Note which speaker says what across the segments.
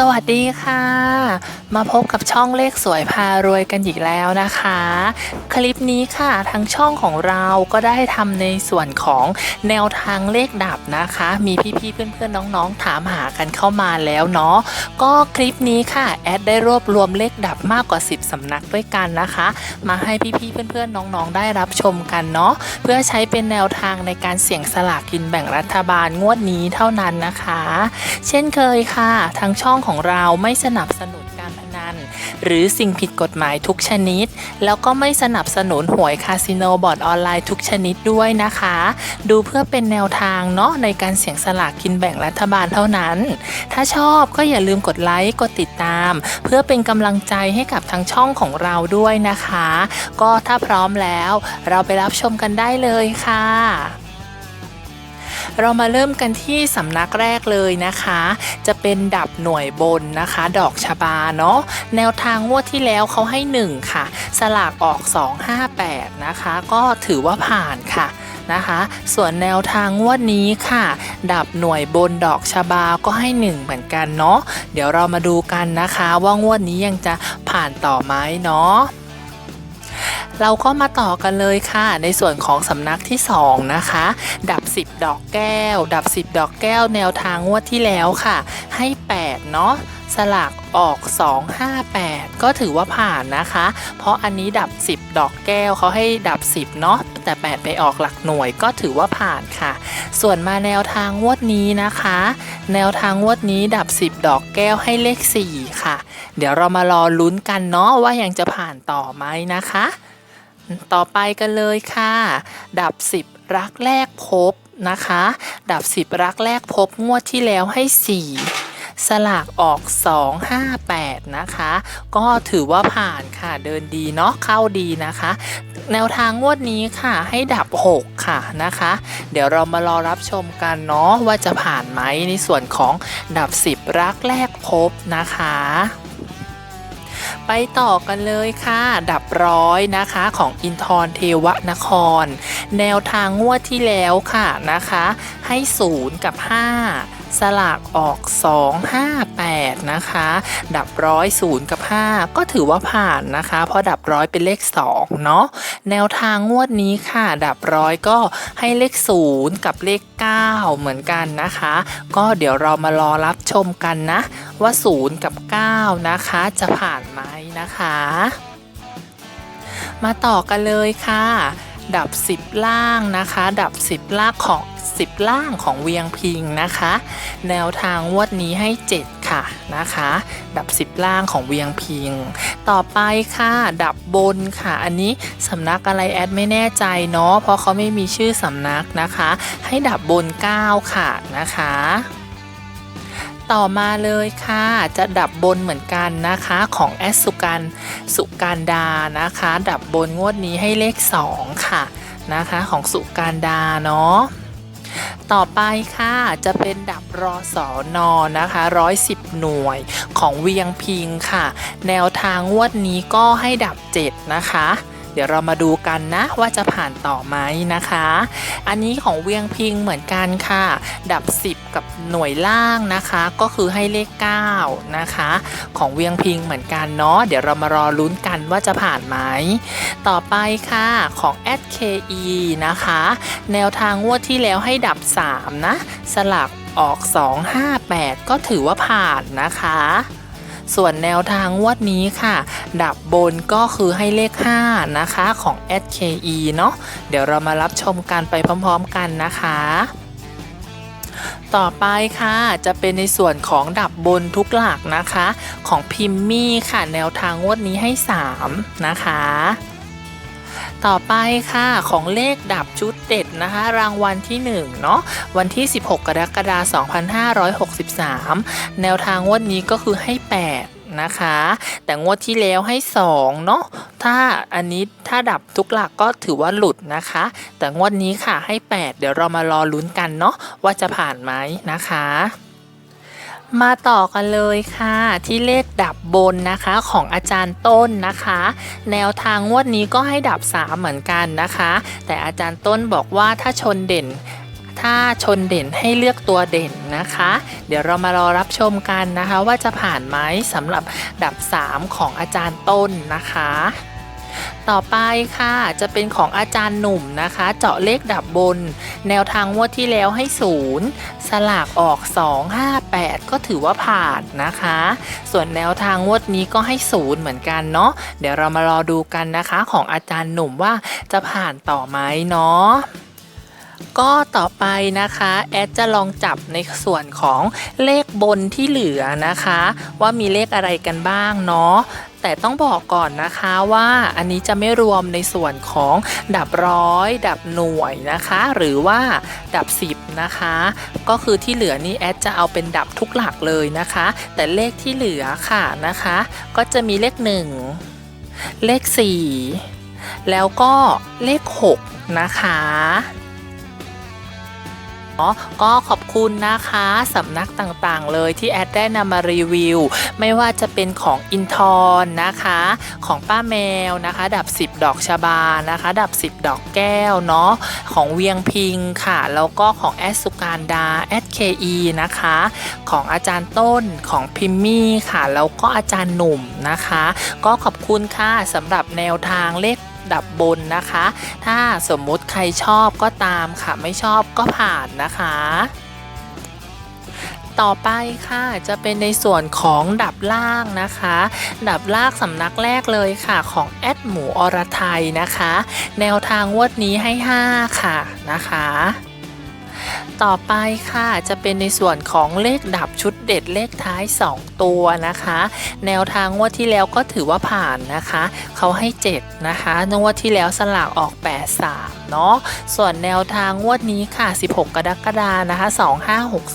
Speaker 1: สวัสดีค่ะ มาพบกับช่องเลขสวยพารวยกันอีกแล้วนะคะ คลิปนี้ค่ะทางช่องของเราก็ได้ทำในส่วนของแนวทางเลขดับนะคะ มีพี่ๆเพื่อนๆน้องๆถามหากันเข้ามาแล้วเนาะก็คลิปนี้ค่ะแอดได้รวบรวมเลขดับมากกว่า 10 สำนักด้วยกันนะคะ มาให้พี่ๆเพื่อนๆน้องๆได้รับชมกันเนาะเพื่อใช้เป็นแนวทางในการเสี่ยงสลากกินแบ่งรัฐบาลงวดนี้เท่านั้นนะคะ เช่นเคยค่ะทางช่องของเราไม่สนับสนุนการพนัน หรือสิ่งผิดกฎหมายทุกชนิด แล้วก็ไม่สนับสนุนหวยคาสิโนบอร์ดออนไลน์ทุกชนิดด้วยนะคะ ดูเพื่อเป็นแนวทางเนาะในการเสี่ยงสลากกินแบ่งรัฐบาลเท่านั้น ถ้าชอบก็อย่าลืมกดไลค์กดติดตาม เพื่อเป็นกำลังใจให้กับทางช่องของเราด้วยนะคะ ก็ถ้าพร้อมแล้ว เราไปรับชมกันได้เลยค่ะ เรามาเริ่มกันที่สำนักแรกเลยนะคะ จะเป็นดับหน่วยบนนะคะ ดอกชบาเนาะแนวทางงวดที่แล้วเขาให้ 1 ค่ะ สลากออก 258 นะคะ ก็ถือว่าผ่านค่ะนะคะ ส่วนแนวทางงวดนี้ค่ะ ดับหน่วยบนดอกชบาก็ให้ 1 เหมือนกันเนาะเดี๋ยวเรามาดูกันนะคะว่างวดนี้ยังจะผ่านต่อไหมเนาะ เราก็มาต่อกันเลยค่ะ ในส่วนของสำนักที่ 2 นะคะ ดับ 10 ดอกแก้ว ดับ 10 ดอกแก้วแนวทางงวดที่แล้วค่ะ ให้ 8 เนาะสลากออก 258 ก็ถือว่าผ่านนะคะ เพราะอันนี้ดับ 10 ดอกแก้วเขาให้ดับ 10 เนาะแต่ 8 ไปออกหลักหน่วยก็ถือว่าผ่านค่ะ ส่วนมาแนวทางงวดนี้นะคะ แนวทางงวดนี้ดับ 10 ดอกแก้วให้เลข 4 ค่ะ เดี๋ยวเรามารอลุ้นกันเนาะว่ายังจะผ่านต่อไหมนะคะ ต่อไปกันเลยค่ะ ดับ 10 รักแรกพบนะคะ ดับ 10 รักแรกพบงวดที่แล้วให้ 4 สลากออก 258 นะคะ ก็ถือว่าผ่านค่ะเดินดีเนาะเข้าดีนะคะ แนวทางงวดนี้ค่ะให้ดับ 6 ค่ะนะคะ เดี๋ยวเรามารอรับชมกันเนาะว่าจะผ่านไหมในส่วนของดับ 10 รักแรกพบนะคะ ไปต่อกันเลยค่ะ ดับร้อยนะคะของอินทรเทวนคร แนวทางงวดที่แล้วค่ะนะคะ ให้0กับ 5 สลากออก 258 นะคะ ดับร้อย0กับ 5 ก็ถือว่าผ่านนะคะ เพราะดับร้อยเป็นเลข 2 เนาะแนวทางงวดนี้ค่ะ ดับร้อยก็ให้เลข 0 กับเลข 9 เหมือนกันนะคะ ก็เดี๋ยวเรามารอรับชมกันนะ ว่า 0 กับ 9 นะคะ จะผ่านไหมนะคะ มาต่อกันเลยค่ะดับ 10 ล่างนะคะ ดับ 10 ล่างของ 10 ล่างของเวียงพิงนะคะ แนวทางงวดนี้ให้ 7 ค่ะนะคะ ดับ 10 ล่างของเวียงพิง ต่อไปค่ะ ดับบนค่ะ อันนี้สำนักอะไรแอดไม่แน่ใจเนาะเพราะเขาไม่มีชื่อสำนักนะคะ ให้ดับบน 9 ค่ะนะคะต่อมาเลยค่ะจะดับบนเหมือนกันนะคะของแอสสุกันสุการดานะคะ ดับบนงวดนี้ให้เลข 2 ค่ะนะคะของสุการดาเนาะ ต่อไปค่ะจะเป็นดับรอสอนอนะคะ110 หน่วยของเวียงพิงค่ะ แนวทางงวดนี้ก็ให้ดับ 7 นะคะ เดี๋ยวเรามาดูกันนะว่าจะผ่านต่อไหมนะคะ อันนี้ของเวียงพิงเหมือนกันค่ะ ดับ 10 กับหน่วยล่างนะคะ ก็คือให้เลข 9 นะคะ ของเวียงพิงเหมือนกันเนาะเดี๋ยวเรามารอลุ้นกันว่าจะผ่านไหม ต่อไปค่ะของ SKE นะคะ แนวทางงวดที่แล้วให้ดับ 3 นะ สลับออก 258 ก็ถือว่าผ่านนะคะ ส่วนแนวทางวดนี้ค่ะ ดับบนก็คือให้เลข 5 นะคะของ SKE เนาะเดี๋ยวเรามารับชมกันไปพร้อมๆกันนะคะต่อไปค่ะจะเป็นในส่วนของดับบนทุกหลักนะคะ ของพิมมี่ค่ะ แนวทางงวดนี้ให้ 3 นะคะ ต่อไปค่ะของเลขดับชุดเด็ดนะคะ รางวัลที่1เนาะวันที่ 16 กรกฎาคม2563 แนวทางงวดนี้ก็คือให้ 8นะคะ แต่งวดที่แล้วให้ 2 เนาะถ้าอันนี้ถ้าดับทุกหลักก็ถือว่าหลุดนะคะ แต่งวดนี้ค่ะให้ 8 เดี๋ยวเรามารอลุ้นกันเนาะว่าจะผ่านไหมนะคะ มาต่อกันเลยค่ะ ที่เลขดับบนนะคะของอาจารย์ต้นนะคะ แนวทางงวดนี้ก็ให้ดับ3เหมือนกันนะคะ แต่อาจารย์ต้นบอกว่าถ้าชนเด่น ถ้าชนเด่นให้เลือกตัวเด่นนะคะ เดี๋ยวเรามารอรับชมกันนะคะ ว่าจะผ่านไหมสำหรับดับ 3 ของอาจารย์ต้นนะคะ ต่อไปค่ะ จะเป็นของอาจารย์หนุ่มนะคะ เจาะเลขดับบน แนวทางงวดที่แล้วให้ศูนย์สลากออก 2 5 8 ก็ถือว่าผ่านนะคะ ส่วนแนวทางงวดนี้ก็ให้ศูนย์เหมือนกันเนาะเดี๋ยวเรามารอดูกันนะคะของอาจารย์หนุ่มว่าจะผ่านต่อไหมเนาะก็ต่อไปนะคะ แอดจะลองจับในส่วนของเลขบนที่เหลือนะคะ ว่ามีเลขอะไรกันบ้างเนาะแต่ต้องบอกก่อนนะคะว่าอันนี้จะไม่รวมในส่วนของดับร้อย ดับหน่วยนะคะ หรือว่าดับ 10 นะคะ ก็คือที่เหลือนี่แอดจะเอาเป็นดับทุกหลักเลยนะคะ แต่เลขที่เหลือค่ะนะคะ ก็จะมีเลข 1 เลข 4 แล้วก็เลข 6 นะคะเนาะก็ขอบ คุณนะคะสำนักต่างๆ เลยที่แอดได้นำมารีวิว ไม่ว่าจะเป็นของอินทอนนะคะ ของป้าแมวนะคะ ดับ 10 ดอกชบานะคะ ดับ 10 ดอกแก้วเนาะของเวียงพิงค่ะ แล้วก็ของแอดสุการดาแอดเคีนะคะ ของอาจารย์ต้นของพิมมี่ค่ะ แล้วก็อาจารย์หนุ่มนะคะ ก็ขอบคุณค่ะสำหรับแนวทางเลขดับบนนะคะ ถ้าสมมุติใครชอบก็ตามค่ะ ไม่ชอบก็ผ่านนะคะ ต่อไปค่ะ จะเป็นในส่วนของดับล่างนะคะ ดับล่างสำนักแรกเลยค่ะของแอดหมูอรไทยนะคะ แนวทางวดนี้ให้ 5 ค่ะนะคะ ต่อไปค่ะจะเป็นในส่วนของเลขดับชุดเด็ดเลขท้าย 2 ตัวนะคะ แนวทางงวดที่แล้วก็ถือว่าผ่านนะคะ เขาให้ 7 นะคะงวดที่แล้วสลากออก 83 เนาะส่วนแนวทางงวดนี้ค่ะ 16 กรกฎานะคะ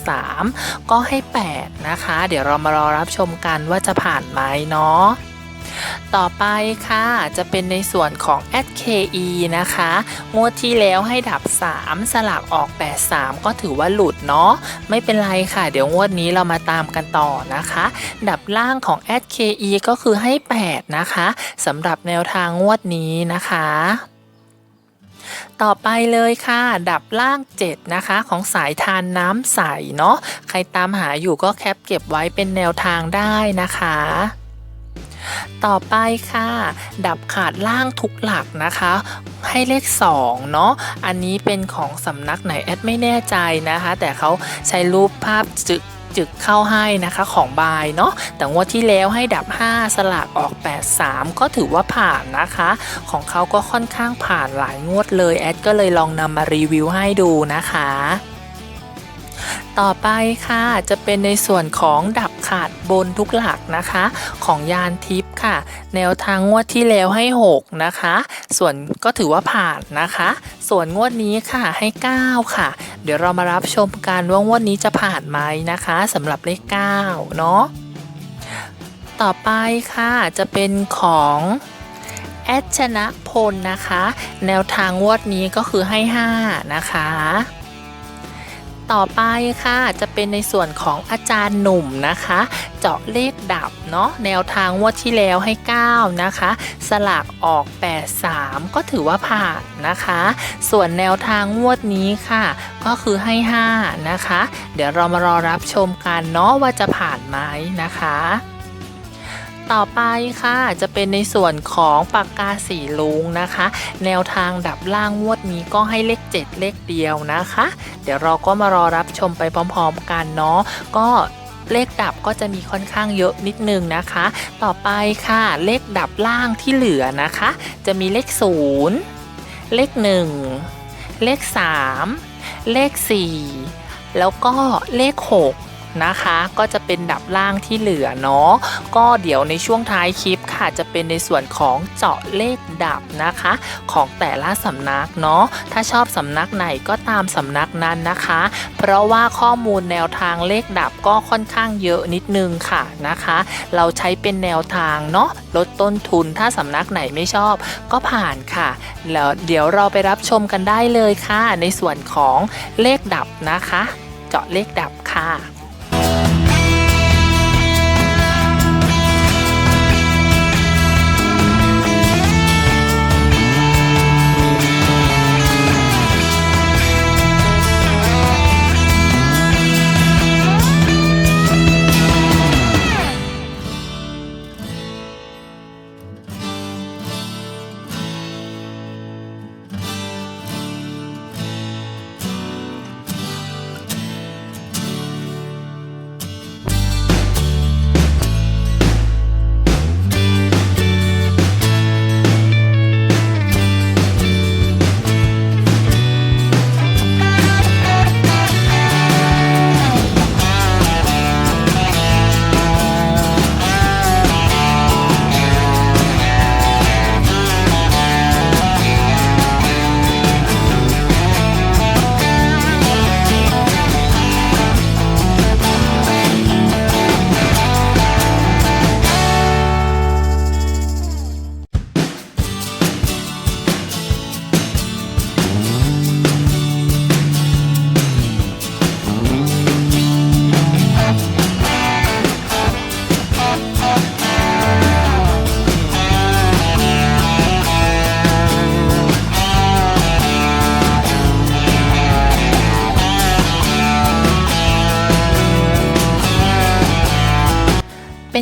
Speaker 1: 2563 ก็ให้ 8 นะคะ เดี๋ยวเรามารอรับชมกันว่าจะผ่านไหมเนาะ ต่อไปค่ะจะเป็นในส่วนของ SKE นะคะ งวดที่แล้วให้ดับ 3 สลากออก 83 ก็ถือว่าหลุดเนาะไม่เป็นไรค่ะ เดี๋ยวงวดนี้เรามาตามกันต่อนะคะ ดับล่างของ SKE ก็คือให้ 8 นะคะสำหรับแนวทางงวดนี้นะคะต่อไปเลยค่ะ ดับล่าง 7 นะคะ ของสายทานน้ำใสเนาะใครตามหาอยู่ก็แคปเก็บไว้เป็นแนวทางได้นะคะ ต่อไปค่ะ ดับขาดล่างทุกหลักนะคะ ให้เลข 2 เนาะอันนี้เป็นของสำนักไหนแอดไม่แน่ใจนะคะ แต่เขาใช้รูปภาพจึกจึกเข้าให้นะคะของบายเนาะแต่งวดที่แล้วให้ดับ 5 สลากออก 83 ก็ถือว่าผ่านนะคะ ของเขาก็ค่อนข้างผ่านหลายงวดเลย แอดก็เลยลองนำมารีวิวให้ดูนะคะ ต่อไปค่ะจะเป็นในส่วนของดับขาดบนทุกหลักนะคะ ของยานทิพย์ค่ะ แนวทางงวดที่แล้วให้ 6 นะคะ ส่วนก็ถือว่าผ่านนะคะ ส่วนงวดนี้ค่ะให้ 9 ค่ะ เดี๋ยวเรามารับชมกันว่างวดนี้จะผ่านไหมนะคะสำหรับเลข 9 เนาะต่อไปค่ะจะเป็นของแอดชนะพลนะคะ แนวทางงวดนี้ก็คือให้ 5 นะคะ ต่อไปค่ะ จะเป็นในส่วนของอาจารย์หนุ่มนะคะ เจาะเลขดับเนาะแนวทางวดที่แล้วให้ 9 นะคะ สลากออก 83 ก็ถือว่าผ่านนะคะ ส่วนแนวทางงวดนี้ค่ะ ก็คือให้ 5 นะคะ เดี๋ยวเรามารอรับชมกันเนาะว่าจะผ่านไหมนะคะ ต่อไปค่ะ จะเป็นในส่วนของปากกาสีลุงนะคะ แนวทางดับล่างงวดนี้ก็ให้เลข 7 เลขเดียวนะคะ เดี๋ยวเราก็มารอรับชมไปพร้อมๆกันเนาะก็เลขดับก็จะมีค่อนข้างเยอะนิดนึงนะคะ ต่อไปค่ะ เลขดับล่างที่เหลือนะคะ จะมีเลข 0 เลข 1 เลข 3 เลข 4 แล้วก็เลข 6 นะคะ ก็จะเป็นดับล่างที่เหลือเนาะก็เดี๋ยวในช่วงท้ายคลิปค่ะจะเป็นในส่วนของเจาะเลขดับนะคะ ของแต่ละสำนักเนาะถ้าชอบสำนักไหนก็ตามสำนักนั้นนะคะ เพราะว่าข้อมูลแนวทางเลขดับก็ค่อนข้างเยอะนิดนึงค่ะนะคะ เราใช้เป็นแนวทางเนาะลดต้นทุนถ้าสำนักไหนไม่ชอบก็ผ่านค่ะแล้วเดี๋ยวเราไปรับชมกันได้เลยค่ะ ในส่วนของเลขดับนะคะ เจาะเลขดับค่ะ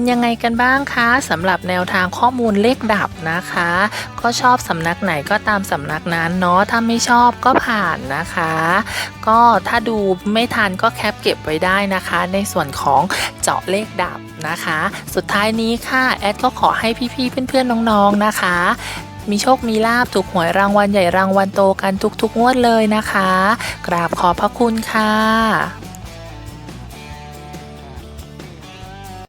Speaker 1: ยังไงกันบ้างคะสำหรับแนวทางข้อมูลเลขดับนะคะ ก็ชอบสำนักไหนก็ตามสำนักนั้นเนาะถ้าไม่ชอบก็ผ่านนะคะ ก็ถ้าดูไม่ทันก็แคปเก็บไว้ได้นะคะ ในส่วนของเจาะเลขดับนะคะ สุดท้ายนี้ค่ะแอดก็ขอให้พี่ๆเพื่อนๆน้องๆนะคะมีโชคมีลาบถูกหวยรางวัลใหญ่รางวัลโตกันทุกๆงวดเลยนะคะ กราบขอบพระคุณค่ะ